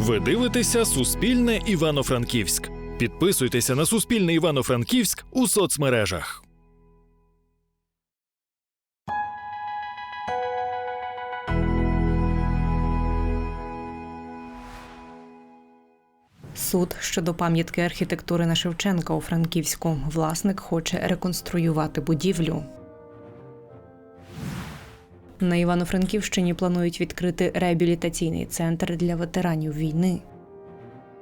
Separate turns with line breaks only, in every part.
Ви дивитеся Суспільне Івано-Франківськ. Підписуйтеся на Суспільне Івано-Франківськ у соцмережах.
Суд щодо пам'ятки архітектури на Шевченка у Франківську. Власник хоче реконструювати будівлю. На Івано-Франківщині планують відкрити реабілітаційний центр для ветеранів війни.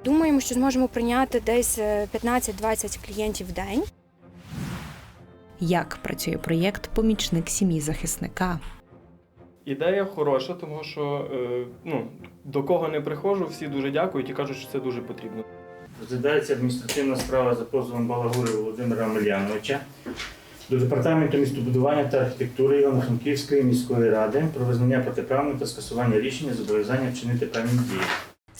Думаємо, що зможемо прийняти десь е, 15-20 клієнтів в день.
Як працює проєкт Помічник сім'ї захисника?
Ідея хороша, тому що е, ну, до кого не приходжу, всі дуже дякують і кажуть, що це дуже потрібно.
Розглядається адміністративна справа за позовом Балагури Володимира Омельяновича до департаменту містобудування та архітектури Івано-Франківської міської ради про визнання протиправним та скасування рішення зобов'язання вчинити певні дії.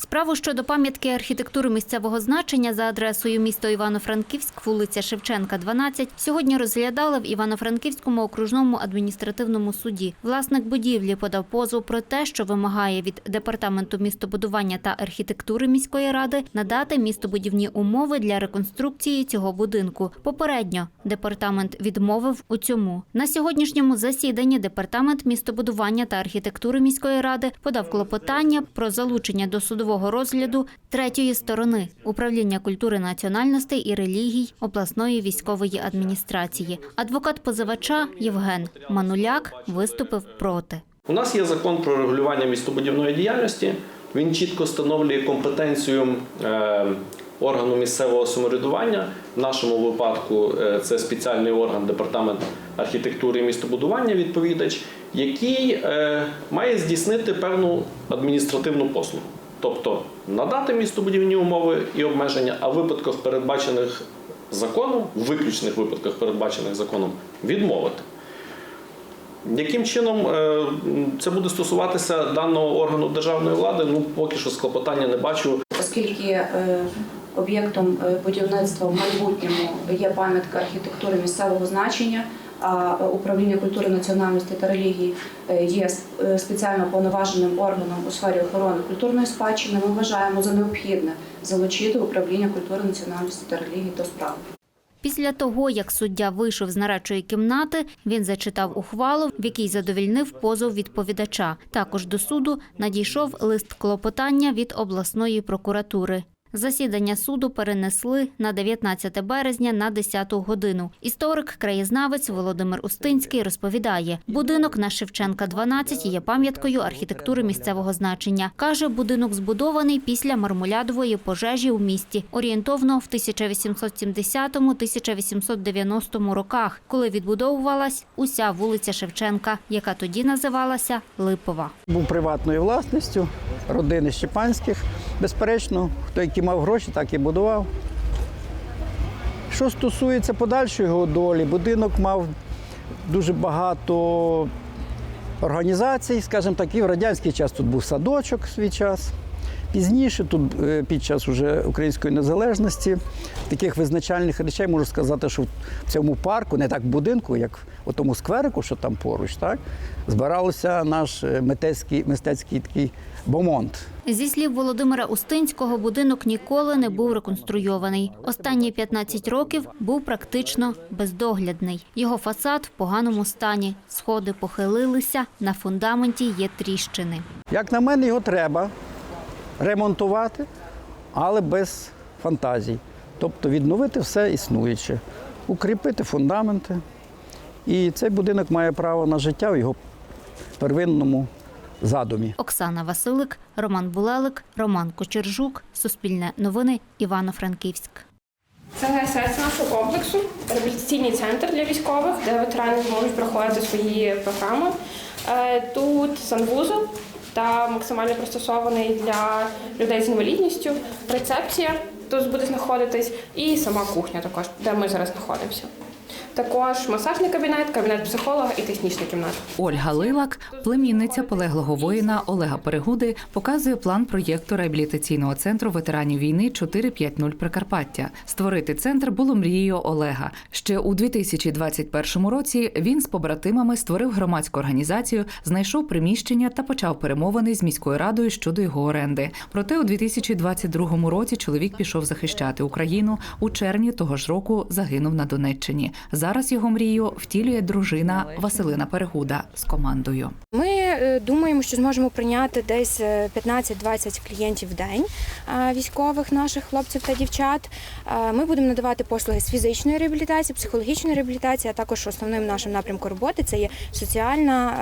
Справу щодо пам'ятки архітектури місцевого значення за адресою місто Івано-Франківськ, вулиця Шевченка, 12, сьогодні розглядали в Івано-Франківському окружному адміністративному суді. Власник будівлі подав позов про те, що вимагає від департаменту містобудування та архітектури міської ради надати містобудівні умови для реконструкції цього будинку. Попередньо департамент відмовив у цьому. На сьогоднішньому засіданні департамент містобудування та архітектури міської ради подав клопотання про залучення до судового розгляду третьої сторони управління культури національностей і релігій обласної військової адміністрації. Адвокат позивача Євген Мануляк виступив проти.
У нас є закон про регулювання містобудівної діяльності. Він чітко встановлює компетенцію е, органу місцевого самоврядування. В нашому випадку е, це спеціальний орган департамент архітектури і містобудування, відповідач, який е, має здійснити певну адміністративну послугу. Тобто надати містобудівні умови і обмеження, а в випадках, передбачених законом, в виключних випадках, передбачених законом, відмовити. Яким чином е, це буде стосуватися даного органу державної влади? Ну поки що склопотання не бачу.
оскільки е, об'єктом е, будівництва в майбутньому є пам'ятка архітектури місцевого значення. А управління культури національності та релігії е, є е, спеціально повноваженим органом у сфері охорони культурної спадщини. Ми вважаємо за необхідне залучити управління культури національності та релігії до справи.
Після того, як суддя вийшов з нарадчої кімнати, він зачитав ухвалу, в якій задовільнив позов відповідача. Також до суду надійшов лист клопотання від обласної прокуратури. Засідання суду перенесли на 19 березня на 10 годину. Історик-краєзнавець Володимир Устинський розповідає, будинок на Шевченка 12 є пам'яткою архітектури місцевого значення. Каже, будинок збудований після мармулядової пожежі у місті, орієнтовно в 1870-1890 роках, коли відбудовувалась уся вулиця Шевченка, яка тоді називалася Липова.
був приватною власністю родини Щепанських. Безперечно, хто які мав гроші, так і будував. Що стосується подальшої його долі, будинок мав дуже багато організацій, скажімо так, і в радянський час тут був садочок в свій час. Пізніше, тут е, під час уже української незалежності, таких визначальних речей можу сказати, що в цьому парку, не так в будинку, як у тому скверику, що там поруч, так, збирався наш е, мистецький, мистецький такий бомонд.
Зі слів Володимира Устинського, будинок ніколи не був реконструйований. Останні 15 років був практично бездоглядний. Його фасад в поганому стані. Сходи похилилися, на фундаменті є тріщини.
Як на мене, його треба ремонтувати, але без фантазій. Тобто відновити все існуюче, укріпити фундаменти. І цей будинок має право на життя в його первинному задумі.
Оксана Василик, Роман Булелик, Роман Кочержук. Суспільне новини. Івано-Франківськ.
Це серце нашого комплексу, реабілітаційний центр для військових, де ветерани зможуть проходити свої програми. Е, Тут санвузол та максимально пристосований для людей з інвалідністю. Рецепція тут буде знаходитись, і сама кухня також, де ми зараз знаходимося. Також масажний кабінет, кабінет психолога і технічна кімната.
Ольга Лилак, племінниця полеглого воїна Олега Перегуди, показує план проєкту реабілітаційного центру ветеранів війни 450 Прикарпаття. Створити центр було мрією Олега. Ще у 2021 році він з побратимами створив громадську організацію, знайшов приміщення та почав перемовини з міською радою щодо його оренди. Проте у 2022 році чоловік пішов захищати Україну. У червні того ж року загинув на Донеччині. Зараз його мрію втілює дружина Василина Перегуда з командою.
Ми е, думаємо, що зможемо прийняти десь е, 15-20 клієнтів в день е, військових наших хлопців та дівчат. Е, Ми будемо надавати послуги з фізичної реабілітації, психологічної реабілітації, а також основним нашим напрямком роботи це є соціальна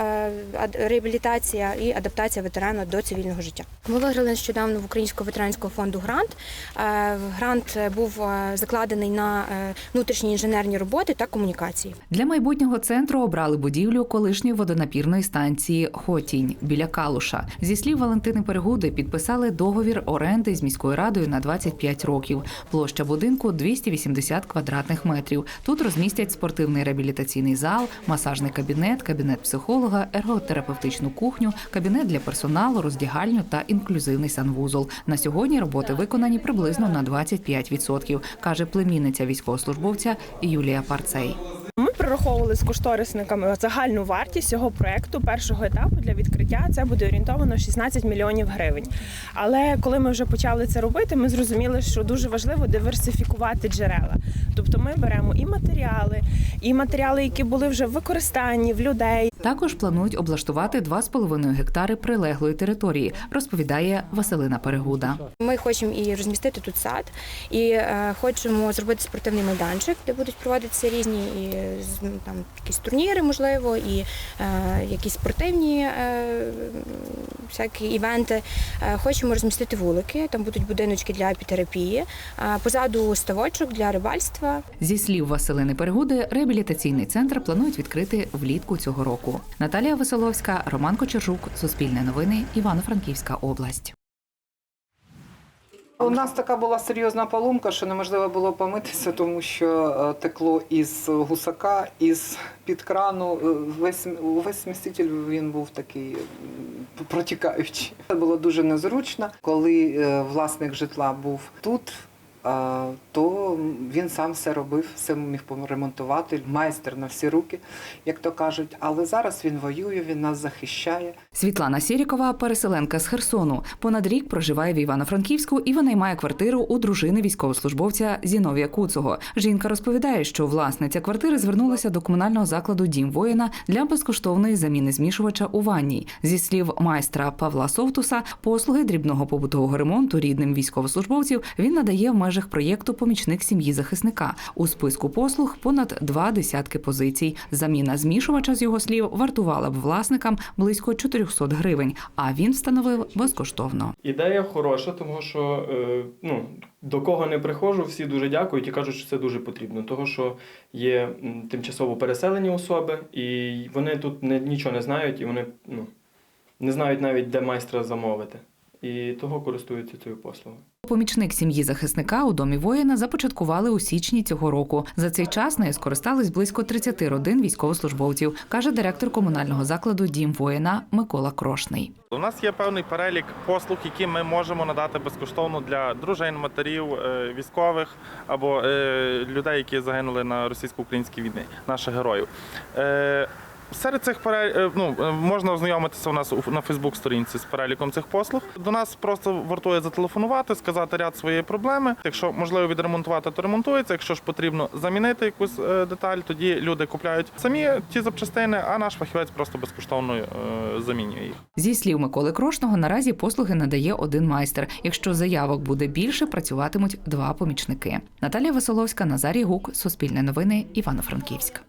е, реабілітація і адаптація ветерана до цивільного життя. Ми виграли нещодавно в Українського ветеранського фонду грант. Е, Грант е, був е, закладений на е, внутрішні інженерні роботи та комунікації.
Для майбутнього центру обрали будівлю колишньої водонапірної станції Хотінь біля Калуша. Зі слів Валентини Перегуди, підписали договір оренди з міською радою на 25 років. Площа будинку 280 квадратних метрів. Тут розмістять спортивний реабілітаційний зал, масажний кабінет, кабінет психолога, ерготерапевтичну кухню, кабінет для персоналу, роздягальню та інклюзивний санвузол. На сьогодні роботи виконані приблизно на 25%, каже племінниця військовослужбовця Юлія Парцей.
Ми прораховували з кошторисниками загальну вартість цього проекту першого етапу для відкриття. Це буде орієнтовано 16 мільйонів гривень. Але коли ми вже почали це робити, ми зрозуміли, що дуже важливо диверсифікувати джерела. Тобто ми беремо і матеріали, і матеріали, які були вже в використанні в людей.
Також планують облаштувати 2,5 гектари прилеглої території, розповідає Василина Перегуда.
Ми хочемо і розмістити тут сад, і е, хочемо зробити спортивний майданчик, де будуть проводитися різні і там якісь турніри, можливо, і е, якісь спортивні е, всякі івенти. Е, хочемо розмістити вулики, там будуть будиночки для епітерапії, е, позаду ставочок для рибальства.
Зі слів Василини Перегуди, реабілітаційний центр планують відкрити влітку цього року. Наталія Веселовська, Роман Кочержук, Суспільне новини, Івано-Франківська область.
У нас така була серйозна поломка, що неможливо було помитися, тому що е, текло із гусака, із під крану. Е, Весь весь сміститель він був такий протікаючий. Це було дуже незручно. Коли е, власник житла був тут, то він сам все робив, все міг поремонтувати. Майстер на всі руки, як то кажуть. Але зараз він воює, він нас захищає.
Світлана Сірікова, переселенка з Херсону, понад рік проживає в Івано-Франківську і винаймає квартиру у дружини військовослужбовця Зіновія Куцого. Жінка розповідає, що власниця квартири звернулася до комунального закладу Дім воїна для безкоштовної заміни змішувача у ванній. Зі слів майстра Павла Совтуса, послуги дрібного побутового ремонту рідним військовослужбовців він надає в межах проєкту Помічник сім'ї захисника. У списку послуг понад два десятки позицій. Заміна змішувача з його слів вартувала б власникам близько 400 гривень, а він встановив безкоштовно.
Ідея хороша, тому що е, ну, до кого не приходжу, всі дуже дякують і кажуть, що це дуже потрібно. Того, що є тимчасово переселені особи, і вони тут не, нічого не знають, і вони ну, не знають навіть, де майстра замовити. І того користуються цією послугою.
Помічник сім'ї захисника у домі воїна започаткували у січні цього року. За цей час нею скористались близько 30 родин військовослужбовців, каже директор комунального закладу Дім воїна Микола Крошний.
У нас є певний перелік послуг, які ми можемо надати безкоштовно для дружин, матерів, е, військових або е, людей, які загинули на російсько-українській війні, наших героїв. Серед цих перель... е, ну, е, можна ознайомитися у нас на Фейсбук-сторінці з переліком цих послуг. До нас просто вартує зателефонувати, сказати ряд своєї проблеми. Якщо можливо відремонтувати, то ремонтується. Якщо ж потрібно замінити якусь е, деталь, тоді люди купляють самі ті запчастини, а наш фахівець просто безкоштовно замінює їх.
Зі слів Миколи Крошного, наразі послуги надає один майстер. Якщо заявок буде більше, працюватимуть два помічники. Наталія Веселовська, Назарій Гук, Суспільне новини, Івано-Франківськ.